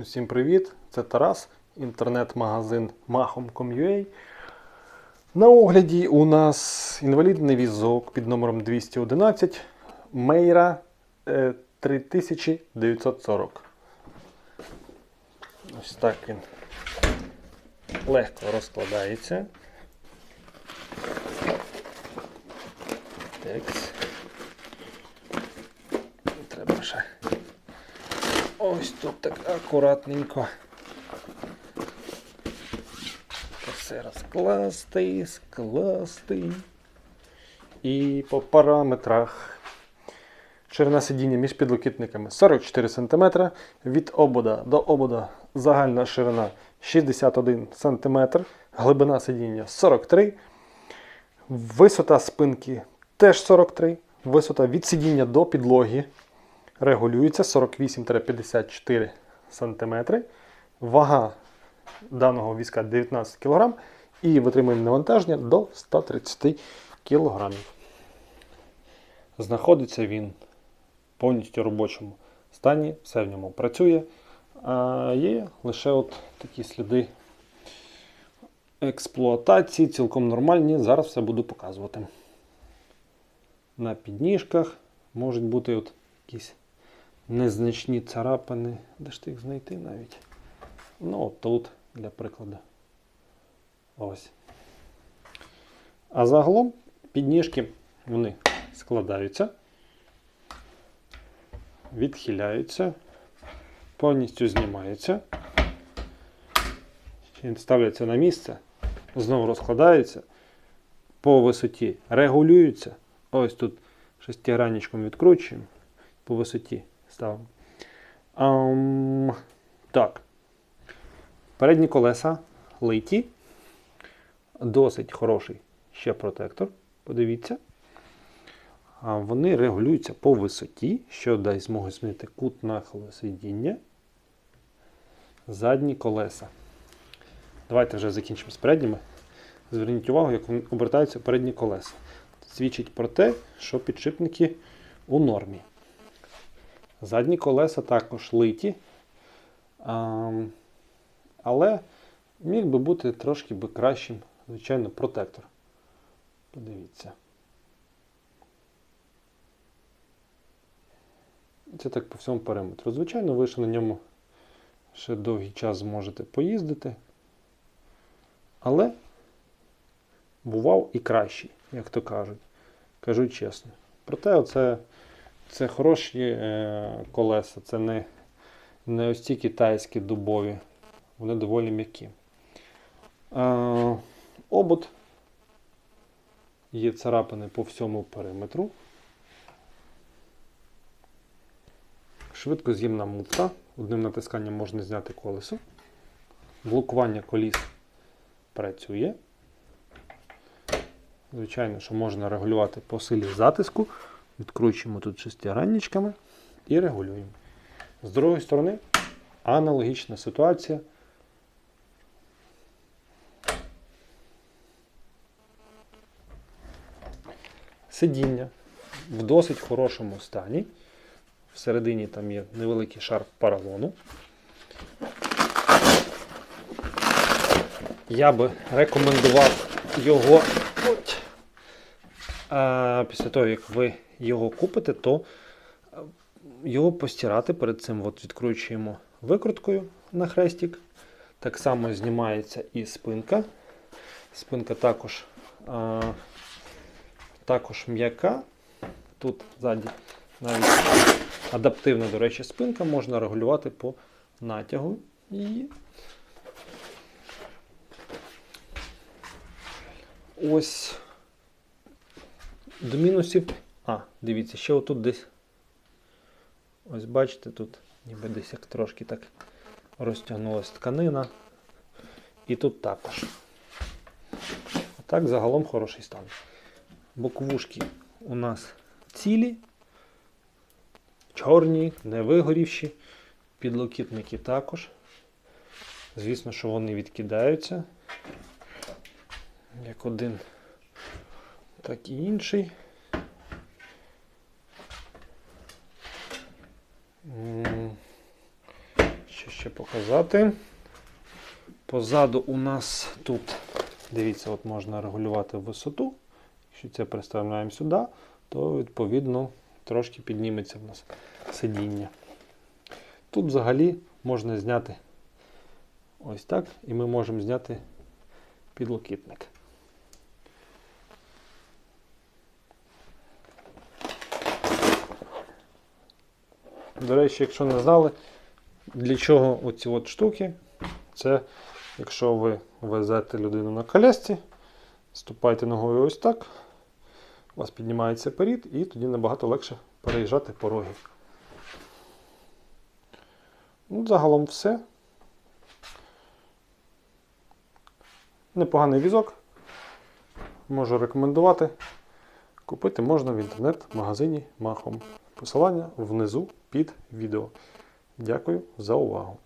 Усім привіт! Це Тарас, інтернет-магазин Mahom.com.ua. На огляді у нас інвалідний візок під номером 211 Мейра е, 3940. Ось так він легко розкладається. Текс. Треба ще. Ось тут так акуратненько. Все розкласти, скласти. І по параметрах. Ширина сидіння між підлокітниками 44 см. Від обода до обода загальна ширина 61 см. Глибина сидіння 43 Висота спинки теж 43 Висота від сидіння до підлоги регулюється 48-54 см. Вага даного візка 19 кг і витримує навантаження до 130 кг. Знаходиться він повністю робочому стані, все в ньому працює. А є лише от такі сліди експлуатації, цілком нормальні. Зараз все буду показувати. На підніжках можуть бути от якісь незначні царапини. Де ж ти їх знайти навіть? Ну, тут, для прикладу. Ось. А загалом підніжки вони складаються, відхиляються, повністю знімаються, ставляться на місце, знову розкладаються, по висоті регулюються. Ось тут шестигранничком відкручуємо, по висоті ставимо. Ам, так. Передні колеса литі. Досить хороший ще протектор. Подивіться. Вони регулюються по висоті, що дасть змогу змінити кут нахилу сидіння. Задні колеса. Давайте вже закінчимо з передніми. Зверніть увагу, як обертаються передні колеса. Свідчить про те, що підшипники у нормі. Задні колеса також литі. Але міг би бути трошки би кращим, звичайно, протектор. Подивіться. Це так по всьому периметру. Звичайно, ви ще на ньому ще довгий час зможете поїздити. Але бував і кращий, як то кажуть. Кажу чесно. Проте оце, це хороші е, колеса, це не, не ось ті китайські дубові. Вони доволі м'які. Е, обод. Є царапини по всьому периметру. Швидкоз'ємна муфта. Одним натисканням можна зняти колесо. Блокування коліс працює. Звичайно, що можна регулювати по силі затиску. Відкручуємо тут шестигранничками і регулюємо. З другої сторони, аналогічна ситуація. Сидіння в досить хорошому стані. Всередині там є невеликий шар поролону. Я би рекомендував його після того, як ви його купите, то е, його постирати перед цим от відкручуємо викруткою на хрестик. Так само знімається і спинка. Спинка також, а, також м'яка. Тут ззаді навіть адаптивна, до речі, спинка можна регулювати по натягу її. Ось до мінусів. А, дивіться, ще отут десь. Ось бачите, тут ніби десь як трошки так розтягнулася тканина. І тут також. Так, загалом хороший стан. Боковушки у нас цілі, чорні, не вигорівші, підлокітники також. Звісно, що вони відкидаються. Як один, так і інший. М, Що що ще показати. Позаду у нас тут, дивіться, от можна регулювати висоту. Якщо це приставляємо сюди, то відповідно трошки підніметься в нас сидіння. Тут взагалі можна зняти ось так, і ми можемо зняти підлокітник. До речі, якщо не знали, для чого оці от штуки, це якщо ви везете людину на колясці, ступайте ногою ось так, у вас піднімається перід, і тоді набагато легше переїжджати пороги. Ну, загалом все. Непоганий візок. Можу рекомендувати. Купити можна в інтернет-магазині Махом. Посилання внизу під відео. Дякую за увагу.